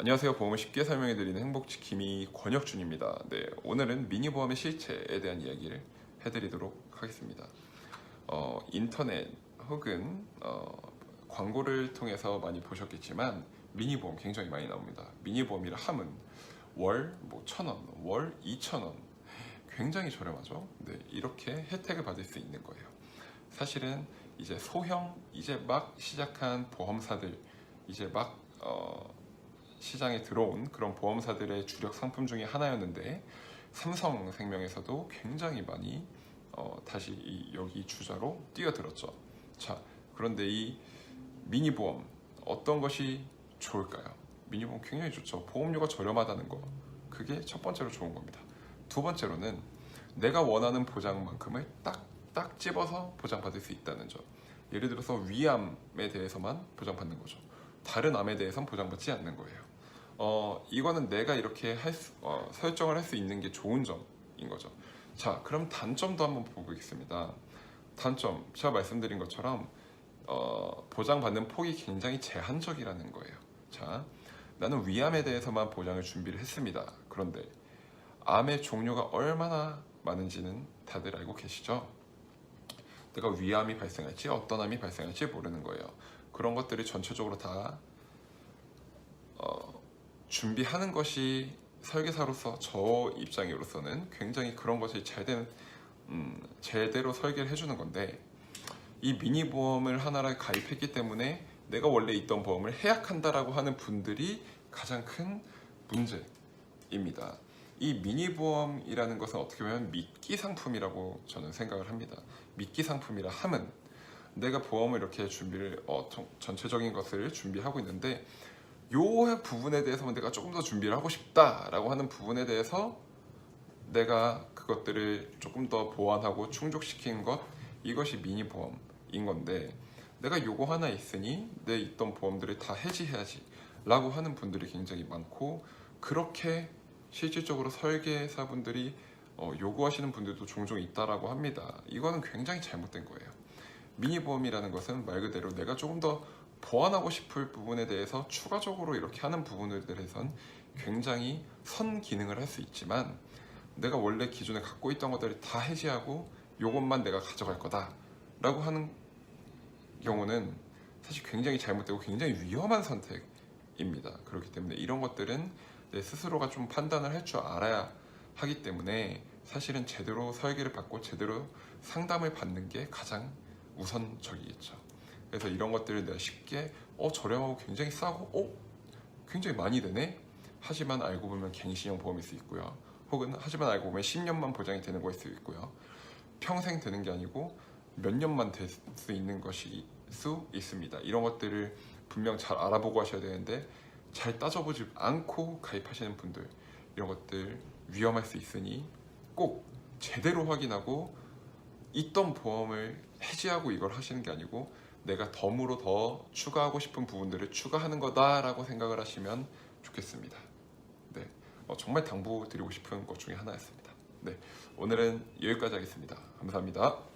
안녕하세요. 보험을 쉽게 설명해드리는 행복지킴이 권혁준입니다. 네, 오늘은 미니보험의 실체에 대한 이야기를 해드리도록 하겠습니다. 어, 인터넷 혹은 어, 광고를 통해서 많이 보셨겠지만 미니보험 굉장히 많이 나옵니다. 미니보험이라 함은 월 뭐 천원, 월 이천 원, 굉장히 저렴하죠. 네, 이렇게 혜택을 받을 수 있는 거예요. 사실은 이제 소형 이제 막 시작한 보험사들 이제 막 어, 시장에 들어온 그런 보험사들의 주력 상품 중에 하나였는데 삼성생명에서도 굉장히 많이 어, 다시 이, 여기 주자로 뛰어들었죠. 자 그런데 이 미니 보험 어떤 것이 좋을까요? 미니 보험 굉장히 좋죠. 보험료가 저렴하다는 거 그게 첫 번째로 좋은 겁니다. 두 번째로는 내가 원하는 보장만큼을 딱딱 집어서 보장받을 수 있다는 점. 예를 들어서 위암에 대해서만 보장받는 거죠. 다른 암에 대해서는 보장받지 않는 거예요. 어, 이거는 내가 이렇게 할 수, 어, 설정을 할 수 있는 게 좋은 점인 거죠. 자, 그럼 단점도 한번 보겠습니다. 단점, 제가 말씀드린 것처럼 어, 보장받는 폭이 굉장히 제한적이라는 거예요. 자, 나는 위암에 대해서만 보장을 준비를 했습니다. 그런데 암의 종류가 얼마나 많은지는 다들 알고 계시죠? 내가 위암이 발생할지 어떤 암이 발생할지 모르는 거예요. 그런 것들이 전체적으로 다 어, 준비하는 것이 설계사로서 저 입장으로서는 굉장히 그런 것이 잘 되는 음, 제대로 설계를 해주는 건데 이 미니 보험을 하나를 가입했기 때문에 내가 원래 있던 보험을 해약한다라고 하는 분들이 가장 큰 문제입니다. 이 미니 보험이라는 것은 어떻게 보면 미끼 상품이라고 저는 생각을 합니다. 미끼 상품이라 함은 내가 보험을 이렇게 준비를 어, 전- 전체적인 것을 준비하고 있는데 요 부분에 대해서만 내가 조금 더 준비를 하고 싶다라고 하는 부분에 대해서 내가 그것들을 조금 더 보완하고 충족시킨 것 이것이 미니 보험인 건데 내가 요거 하나 있으니 내 있던 보험들을 다 해지해야지 라고 하는 분들이 굉장히 많고 그렇게 실질적으로 설계사분들이 어, 요구하시는 분들도 종종 있다라고 합니다. 이거는 굉장히 잘못된 거예요 미니 보험이라는 것은 말 그대로 내가 조금 더 보완하고 싶을 부분에 대해서 추가적으로 이렇게 하는 부분에 대해선 굉장히 선 기능을 할 수 있지만 내가 원래 기존에 갖고 있던 것들을 다 해지하고 요것만 내가 가져갈 거다 라고 하는 경우는 사실 굉장히 잘못되고 굉장히 위험한 선택입니다. 그렇기 때문에 이런 것들은 내 스스로가 좀 판단을 할 줄 알아야 하기 때문에 사실은 제대로 설계를 받고 제대로 상담을 받는 게 가장 우선적이겠죠. 그래서 이런 것들을 내가 쉽게 어 저렴하고 굉장히 싸고 어 굉장히 많이 되네? 하지만 알고 보면 갱신형 보험일 수 있고요. 혹은 하지만 알고 보면 10년만 보장이 되는 거일 수 있고요. 평생 되는 게 아니고 몇 년만 될 수 있는 것일 수 있습니다. 이런 것들을 분명 잘 알아보고 하셔야 되는데 잘 따져보지 않고 가입하시는 분들 이런 것들 위험할 수 있으니 꼭 제대로 확인하고 있던 보험을 해지하고 이걸 하시는 게 아니고 내가 덤으로 더 추가하고 싶은 부분들을 추가하는 거다라고 생각을 하시면 좋겠습니다. 네, 어, 정말 당부드리고 싶은 것 중에 하나였습니다. 네, 오늘은 여기까지 하겠습니다. 감사합니다.